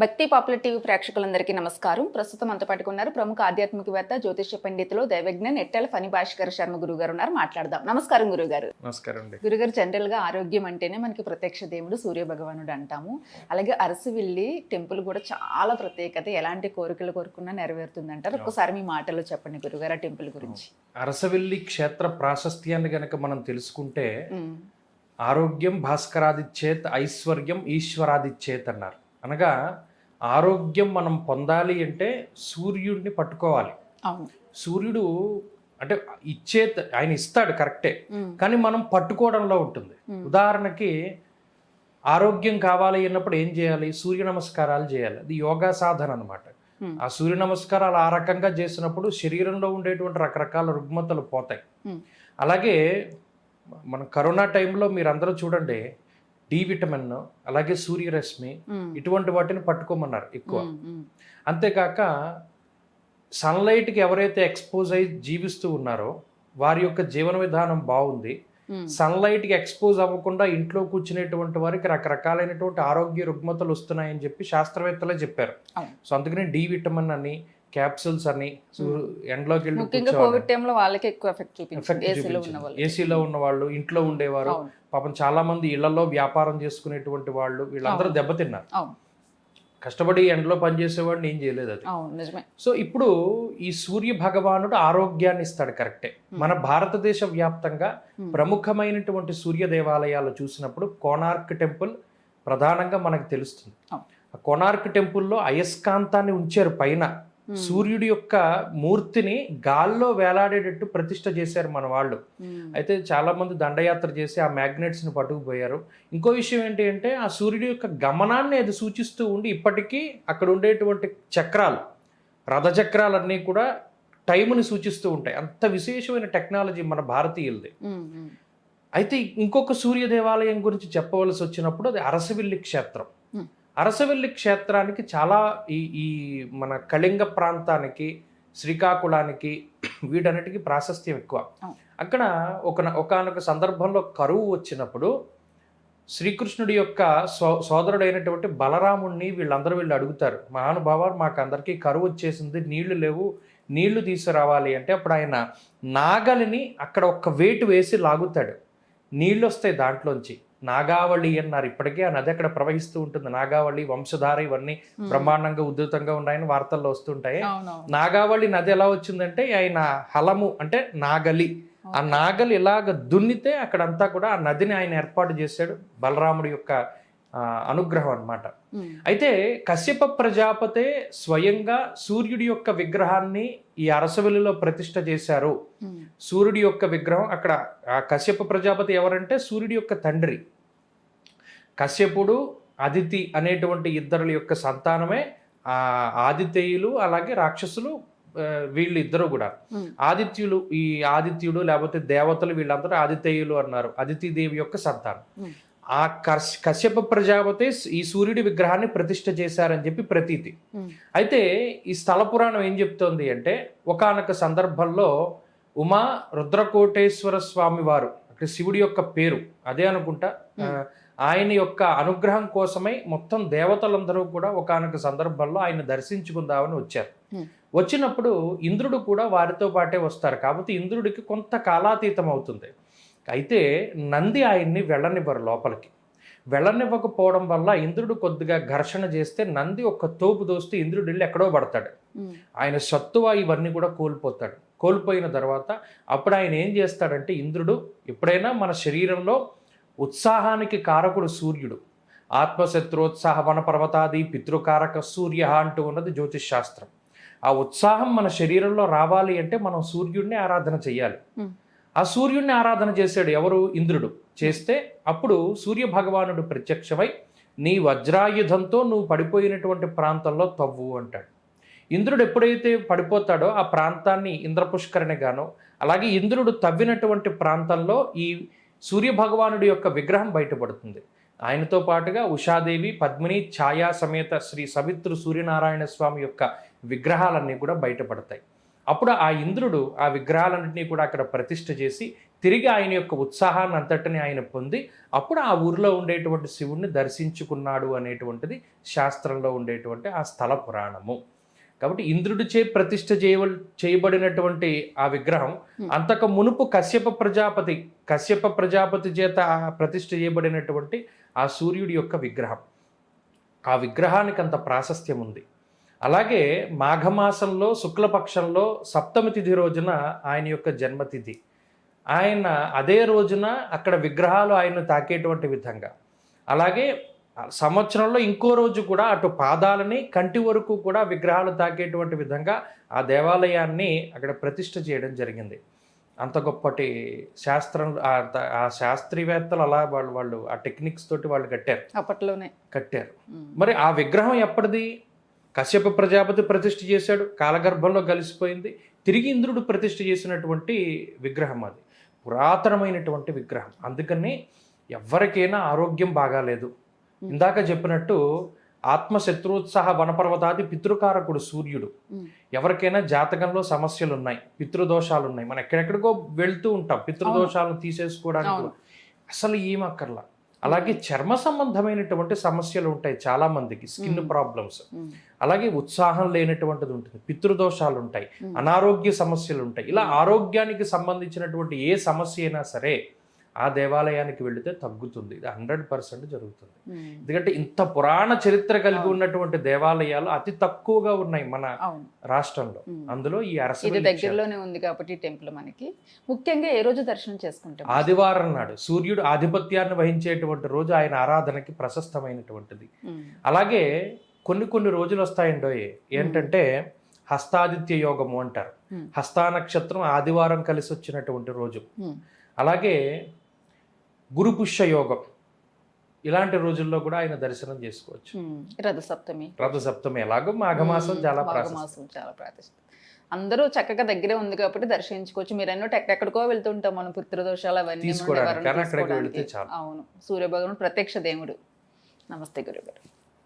భక్తి popular TV ప్రేక్షకులందరికీ నమస్కారం. ప్రస్తుతం అంత పట్టుకున్నారు ప్రముఖ ఆధ్యాత్మికవేత్త జ్యోతిష్య పండితులు దైవజ్ఞ నెట్టెల ఫణి భాస్కర్ శర్మ గురుగారు ఉన్నారు. మాట్లాడదాం. నమస్కారం గురుగారు. నమస్కారం గురుగారు జనరల్గా ఆరోగ్యం అంటేనే మనకి ప్రత్యక్ష దేవుడు సూర్య భగవానుడు అంటాము. అలాగే అరసివిల్లి టెంపుల్ కూడా చాలా ప్రత్యేకత. ఎలాంటి కోరికలు కోరుకున్నా నెరవేరుతుంది అంటారు ఒక్కసారి మీ మాటల్లో చెప్పండి గురుగారు ఆ టెంపుల్ గురించి. అరసవెల్లి క్షేత్ర ప్రాశస్త్యాన్ని గనక మనం తెలుసుకుంటే ఆరోగ్యం భాస్కరాదిచ్చేత్ ఐశ్వర్యం ఈశ్వరాదిచ్చేత్ అన్నారు. అనగా ఆరోగ్యం మనం పొందాలి అంటే సూర్యుడిని పట్టుకోవాలి. సూర్యుడు అంటే ఇచ్చేత్ ఆయన ఇస్తాడు కరెక్టే. కానీ మనం పట్టుకోవడంలో ఉంటుంది. ఉదాహరణకి ఆరోగ్యం కావాలి అన్నప్పుడు ఏం చేయాలి? సూర్య నమస్కారాలు చేయాలి. అది యోగా సాధన అనమాట. ఆ సూర్య నమస్కారాలు ఆ రకంగా చేసినప్పుడు శరీరంలో ఉండేటువంటి రకరకాల రుగ్మతలు పోతాయి. అలాగే మన కరోనా టైంలో మీరు అందరూ చూడండి డి విటమిన్ అలాగే సూర్యరశ్మి ఇటువంటి వాటిని పట్టుకోమన్నారు ఎక్కువ. అంతేకాక సన్లైట్కి ఎవరైతే ఎక్స్పోజ్ అయి జీవిస్తూ ఉన్నారో వారి యొక్క జీవన విధానం బాగుంది. సన్లైట్కి ఎక్స్పోజ్ అవ్వకుండా ఇంట్లో కూర్చునేటువంటి వారికి రకరకాలైనటువంటి ఆరోగ్య రుగ్మతలు వస్తున్నాయని చెప్పి శాస్త్రవేత్తలే చెప్పారు. సో అందుకని డి విటమిన్ అని క్యాప్సూల్స్ అని ఎండలోకి వెళ్ళి ముఖ్యంగా కూర్చోవాలి. కోవిడ్ టైంలో వాళ్ళకి ఎక్కువ ఎఫెక్ట్ చూపించింది ఎఫెక్ట్ ఏసీలో ఉన్న. వాళ్ళు ఏసీలో ఉన్న వాళ్ళు ఇంట్లో ఉండేవారు పాపం చాలా మంది ఇళ్ళలో వ్యాపారం చేసుకునేటువంటి వాళ్ళు వీళ్ళందరూ. దెబ్బతిన్నారు కష్టపడి ఎండలో పనిచేసేవాడిని ఏం చేయలేదు అది సో ఇప్పుడు ఈ సూర్య భగవానుడు ఆరోగ్యాన్ని ఇస్తాడు కరెక్టే మన భారతదేశ వ్యాప్తంగా. ప్రముఖమైనటువంటి సూర్య దేవాలయాలు చూసినప్పుడు కోనార్క్ టెంపుల్ ప్రధానంగా మనకు తెలుస్తుంది. ఆ కోనార్క్ టెంపుల్లో అయస్కాంతాన్ని ఉంచారు పైన. సూర్యుడి యొక్క మూర్తిని గాల్లో వేలాడేటట్టు ప్రతిష్ట చేశారు మన వాళ్ళు. అయితే చాలా మంది దండయాత్ర చేసి ఆ మ్యాగ్నెట్స్ని పట్టుకుపోయారు. ఇంకో విషయం ఏంటి అంటే ఆ సూర్యుడి యొక్క గమనాన్ని అది సూచిస్తూ ఉండి ఇప్పటికీ అక్కడ ఉండేటువంటి చక్రాలు రథచక్రాలన్నీ కూడా టైంని సూచిస్తూ ఉంటాయి. అంత విశేషమైన టెక్నాలజీ మన భారతీయులది. అయితే ఇంకొక సూర్య దేవాలయం గురించి చెప్పవలసి వచ్చినప్పుడు అది అరసవిల్లి క్షేత్రం. అరసవిల్లి క్షేత్రానికి చాలా ఈ ఈ మన కళింగ ప్రాంతానికి శ్రీకాకుళానికి వీటన్నిటికీ ప్రాశస్త్యం ఎక్కువ. అక్కడ ఒక ఒకనొక సందర్భంలో కరువు వచ్చినప్పుడు శ్రీకృష్ణుడి యొక్క సో సోదరుడైనటువంటి బలరాముణ్ణి వీళ్ళందరూ వీళ్ళు అడుగుతారు. మహానుభావ మాకు అందరికీ కరువు వచ్చేసింది నీళ్ళు లేవు నీళ్ళు తీసుకురావాలి అంటే అప్పుడు ఆయన నాగలిని అక్కడ ఒక్క వేటు వేసి లాగుతాడు. నీళ్ళు వస్తాయి దాంట్లోంచి. నాగావళి అన్నారు. ఇప్పటికే ఆ నది అక్కడ ప్రవహిస్తూ ఉంటుంది. నాగావళి వంశధార ఇవన్నీ. బ్రహ్మాండంగా ఉధృతంగా ఉన్నాయని వార్తల్లో వస్తుంటాయి. నాగావళి నది ఎలా వచ్చిందంటే ఆయన హలము అంటే నాగలి. ఆ నాగలి ఇలాగ దున్నితే అక్కడంతా కూడా ఆ నదిని ఆయన ఏర్పాటు చేశాడు. బలరాముడి యొక్క అనుగ్రహం అన్నమాట. ఉమ్, అయితే కశ్యప ప్రజాపతే స్వయంగా సూర్యుడి యొక్క విగ్రహాన్ని ఈ అరసవెల్లిలో ప్రతిష్ట చేశారు. సూర్యుడి యొక్క విగ్రహం అక్కడ ఆ కశ్యప ప్రజాపతి ఎవరంటే సూర్యుడి యొక్క తండ్రి. కశ్యపుడు అదితి అనేటువంటి ఇద్దరు యొక్క సంతానమే ఆ ఆదితేయులు అలాగే రాక్షసులు వీళ్ళు ఇద్దరు కూడా. ఆదిత్యులు ఈ ఆదిత్యుడు లేకపోతే దేవతలు వీళ్ళందరూ ఆదితేయులు అన్నారు. అదితి దేవి యొక్క సంతానం. ఆ కశ్ కశ్యప ప్రజాపతి ఈ సూర్యుడి విగ్రహాన్ని ప్రతిష్ఠ చేశారని చెప్పి ప్రతీతి. అయితే ఈ స్థల పురాణం ఏం చెప్తోంది అంటే ఒకానొక సందర్భంలో ఉమా రుద్రకోటేశ్వర స్వామి వారు అక్కడ శివుడి యొక్క పేరు అదే అనుకుంటా ఆయన యొక్క అనుగ్రహం కోసమై మొత్తం దేవతలందరూ కూడా ఒకానొక సందర్భంలో ఆయన దర్శించుకుందామని వచ్చారు. వచ్చినప్పుడు ఇంద్రుడు కూడా వారితో పాటే వస్తారు. కాబట్టి ఇంద్రుడికి కొంత కాలాతీతం అవుతుంది అయితే నంది ఆయన్ని వెళ్ళనివ్వరు లోపలికి. వెళ్ళనివ్వకపోవడం వల్ల ఇంద్రుడు కొద్దిగా ఘర్షణ చేస్తే నంది ఒక తోపు దోస్తూ ఇంద్రుడు వెళ్ళి ఎక్కడో పడతాడు. ఆయన సత్తువ ఇవన్నీ కూడా కోల్పోతాడు. కోల్పోయిన తర్వాత అప్పుడు ఆయన ఏం చేస్తాడంటే ఇంద్రుడు ఎప్పుడైనా మన శరీరంలో ఉత్సాహానికి కారకుడు సూర్యుడు. ఆత్మశత్రోత్సాహ వన పర్వతాది పితృకారక సూర్య అంటూ ఉన్నది జ్యోతిష్ శాస్త్రం. ఆ ఉత్సాహం మన శరీరంలో రావాలి అంటే మనం సూర్యుడిని ఆరాధన చేయాలి. ఆ సూర్యుడిని ఆరాధన చేశాడు ఎవరు? ఇంద్రుడు. చేస్తే అప్పుడు సూర్య భగవానుడు ప్రత్యక్షమై నీ వజ్రాయుధంతో నువ్వు పడిపోయినటువంటి ప్రాంతంలో తవ్వు అంటాడు. ఇంద్రుడు ఎప్పుడైతే పడిపోతాడో ఆ ప్రాంతాన్ని ఇంద్రపుష్కరణిగాను అలాగే ఇంద్రుడు తవ్వినటువంటి ప్రాంతంలో ఈ సూర్య భగవానుడి యొక్క విగ్రహం బయటపడుతుంది. ఆయనతో పాటుగా ఉషాదేవి పద్మిని ఛాయా సమేత శ్రీ సవిత్రు సూర్యనారాయణ స్వామి యొక్క విగ్రహాలన్నీ కూడా బయటపడతాయి. అప్పుడు ఆ ఇంద్రుడు ఆ విగ్రహాలన్నింటినీ కూడా అక్కడ ప్రతిష్ఠ చేసి తిరిగి ఆయన యొక్క ఉత్సాహాన్ని అంతటిని ఆయన పొంది అప్పుడు ఆ ఊరిలో ఉండేటువంటి శివుణ్ణి దర్శించుకున్నాడు అనేటువంటిది శాస్త్రంలో ఉండేటువంటి ఆ స్థల పురాణము. కాబట్టి ఇంద్రుడిచే ప్రతిష్ఠ చేయవ చేయబడినటువంటి ఆ విగ్రహం అంతకు మునుపు కశ్యప ప్రజాపతి కశ్యప ప్రజాపతి చేత ప్రతిష్ఠ చేయబడినటువంటి ఆ సూర్యుడి యొక్క విగ్రహం. ఆ విగ్రహానికి అంత ప్రాశస్త్యం ఉంది. అలాగే మాఘమాసంలో శుక్లపక్షంలో సప్తమి తిథి రోజున ఆయన యొక్క జన్మతిథి. ఆయన అదే రోజున అక్కడ విగ్రహాలు ఆయన తాకేటువంటి విధంగా. అలాగే సంవత్సరంలో ఇంకో రోజు కూడా అటు పాదాలని కంటి వరకు కూడా విగ్రహాలు తాకేటువంటి విధంగా ఆ దేవాలయాన్ని అక్కడ ప్రతిష్ఠ చేయడం జరిగింది. అంత గొప్పటి శాస్త్రం ఆ- శాస్త్రవేత్తలు అలా వాళ్ళు వాళ్ళు ఆ టెక్నిక్స్ తోటి వాళ్ళు కట్టారు. అప్పట్లోనే. కట్టారు. మరి ఆ విగ్రహం ఎప్పటిది? కశ్యప ప్రజాపతి ప్రతిష్ఠ చేశాడు కాలగర్భంలో కలిసిపోయింది. తిరిగి ఇంద్రుడు ప్రతిష్ఠ చేసినటువంటి విగ్రహం అది. పురాతనమైనటువంటి విగ్రహం. అందుకని ఎవరికైనా ఆరోగ్యం బాగాలేదు. ఇందాక చెప్పినట్టు ఆత్మశత్రుత్సాహ వనపర్వతాది పితృకారకుడు సూర్యుడు. ఎవరికైనా జాతకంలో సమస్యలు ఉన్నాయి పితృదోషాలు ఉన్నాయి మనం ఎక్కడెక్కడికో వెళ్తూ ఉంటాం పితృదోషాలను తీసేసుకోవడానికి. అసలు ఏమక్కర్లా అలాగే చర్మ సంబంధమైనటువంటి సమస్యలు ఉంటాయి చాలా మందికి స్కిన్. ప్రాబ్లమ్స్. అలాగే ఉత్సాహం లేనటువంటిది ఉంటుంది పితృదోషాలు ఉంటాయి. అనారోగ్య సమస్యలు ఉంటాయి ఇలా ఆరోగ్యానికి సంబంధించినటువంటి ఏ సమస్య అయినా సరే ఆ దేవాలయానికి వెళితే తగ్గుతుంది ఇది హండ్రెడ్ పర్సెంట్ జరుగుతుంది. ఎందుకంటే ఇంత పురాణ చరిత్ర కలిగి. ఉన్నటువంటి దేవాలయాలు అతి తక్కువగా ఉన్నాయి మన రాష్ట్రంలో. అందులో ఈ అరసవల్లి దగ్గరలోనే ఉంది కాబట్టి టెంపుల్ మనకి ముఖ్యంగా ఏ రోజు దర్శనం చేసుకుంటాం ఆదివారం నాడు సూర్యుడు ఆధిపత్యాన్ని వహించేటువంటి రోజు ఆయన ఆరాధనకి ప్రశస్తమైనటువంటిది. అలాగే కొన్ని కొన్ని రోజులు వస్తాయండో ఏంటంటే హస్తాదిత్య యోగము అంటారు Hmm. హస్తా నక్షత్రం ఆదివారం కలిసి వచ్చినటువంటి రోజు. అలాగే గురుపుష్య యోగం ఇలాంటి రోజుల్లో కూడా ఆయన దర్శనం చేసుకోవచ్చు. రథ సప్తమి రథ సప్తమి ఎలాగో మాఘమాసం. చాలా. మాఘమాసం చాలా ప్రాతిష్ఠిత అందరూ చక్కగా దగ్గరే ఉంది కాబట్టి దర్శించుకోవచ్చు మీరు ఎన్నో ఎక్కడెక్కడికో వెళ్తుంటాం మనం పుత్రదోషాలు అవన్నీ. వెళితే. అవును సూర్యభగవానుడు ప్రత్యక్ష దేవుడు నమస్తే గురుగారు